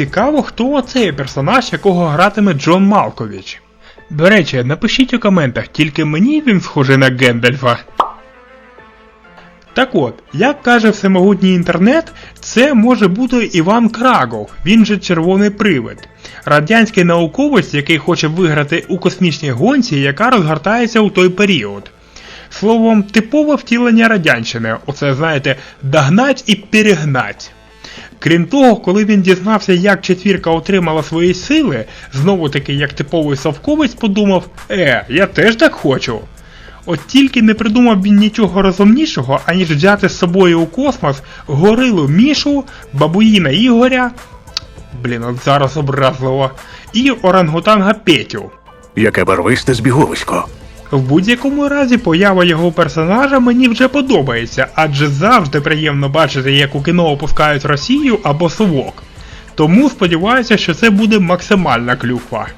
Цікаво, хто оцей персонаж, якого гратиме Джон Малкович. До речі, напишіть у коментах, тільки мені він схожий на Гендальфа. Так от, як каже всемогутній інтернет, це може бути Іван Крагов, він же червоний привид. Радянський науковець, який хоче виграти у космічній гонці, яка розгортається у той період. Словом, типове втілення радянщини, оце знаєте, догнать і перегнать. Крім того, коли він дізнався, як четвірка отримала свої сили, знову таки як типовий совковець подумав, е, я теж так хочу. От тільки не придумав він нічого розумнішого, аніж взяти з собою у космос горилу Мішу, бабуїна Ігоря, блін, от зараз образливо, і орангутанга Петю. Яке барвисте збіговисько. В будь-якому разі поява його персонажа мені вже подобається, адже завжди приємно бачити, як у кіно опускають Росію або совок. Тому сподіваюся, що це буде максимальна клюква.